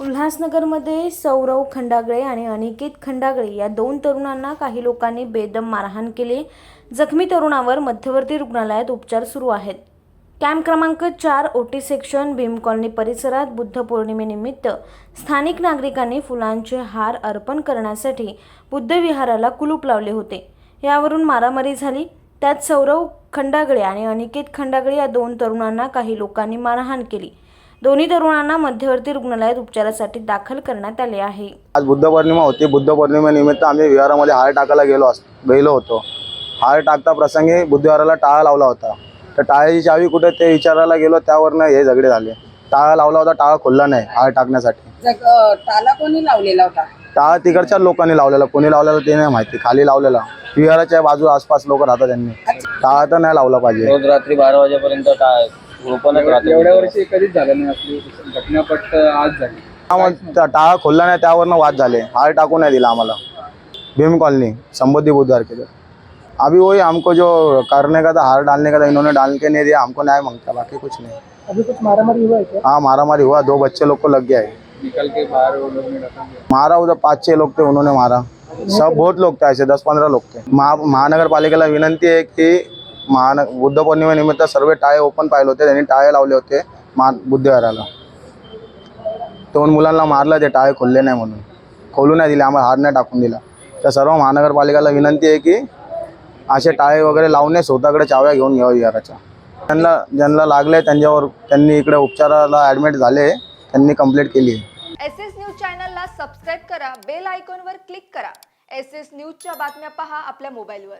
उल्हासनगरमध्ये सौरव खंडागळे आणि अनिकेत खंडागळे या दोन तरुणांना काही लोकांनी बेदम मारहाण केली. जखमी तरुणावर मध्यवर्ती रुग्णालयात उपचार सुरू आहेत. कॅम्प क्रमांक चार ओटी सेक्शन भीम कॉलनी परिसरात बुद्ध पौर्णिमेनिमित्त स्थानिक नागरिकांनी फुलांचे हार अर्पण करण्यासाठी बुद्ध विहाराला कुलूप लावले होते. यावरून मारामारी झाली. त्यात सौरव खंडागळे आणि अनिकेत खंडागळे या दोन तरुणांना काही लोकांनी मारहाण केली. दोन्ही तरुणांना मध्यवर्ती रुग्णालयात उपचारासाठी दाखल करण्यात आले आहे. आज बुद्ध पौर्णिमा होती. बुद्ध पौर्णिमेनिमित्त आम्ही विहारामध्ये हार टाकायला गेलो अस गेलो होतो. हार टाकता प्रसंगी बुद्धविहाराला टाळा लावला होता. तर टाळ्याची चावी कुठे ते विचारायला गेलो त्यावरनं हे झगडे झाले. टाळा लावला होता टाळा खोलला नाही हार टाकण्यासाठी. टाला कोणी लावलेला होता? टाळा तिकडच्या लोकांनी लावलेला. कोणी लावलेला ते नाही माहिती. खाली लावलेला. विहाराच्या बाजू आसपास लोक राहतात त्यांनी. टाळा तर नाही लावला पाहिजे. रोज रात्री बारा वाजेपर्यंत टा- ओपनच राहतो एवढ्या वर्षी कधीच झालं नाही आपली घटना फक्त आज झाली. त्यामुळे त्या टाळा खोलला नाही त्यावरनं वाद झाले. हार टाकू नाही दिला आम्हाला. भीम कॉलोनी संबोधी बुधवार के अभी वही हमको जो करने का था हार डालने का था इन्होंने डाल के नहीं दिया हमको न्याय माँगता बाकी कुछ नहीं। अभी कुछ मारामारी हुआ है क्या? हाँ मारा मारी हुआ दो बच्चे लोग को लग गया है। निकल के बाहर वो लोग ने रखा मारा उधर पाँच छह लोग थे उन्होंने मारा। सब बहुत लोग थे ऐसे दस पंद्रह लोग थे। महा महानगर पालिकेला विनंती आहे की महान बुद्ध पौर्णिमेनिमित्त सर्व टाळे ओपन पाहिले होते. त्यांनी टाळे लावले होते मा बुद्धविहाराला. दोन मुलांना मारलं ते टाळे खोलले नाही म्हणून. खोलू नाही दिले आम्हाला हार नाही टाकून दिला. तर सर्व महानगरपालिकेला विनंती आहे की असे टाळे वगैरे लावणे स्वतःकडे चाव्या घेऊन घ्यावं विहाराच्या. त्यांना ज्यांना लागले त्यांच्यावर त्यांनी इकडे उपचाराला ॲडमिट झाले त्यांनी कंप्लेंट केली आहे. एस एस न्यूज चॅनलला सबस्क्राईब करा बेल आयकॉनवर क्लिक करा. एस एस न्यूजच्या बातम्या पहा आपल्या मोबाईलवर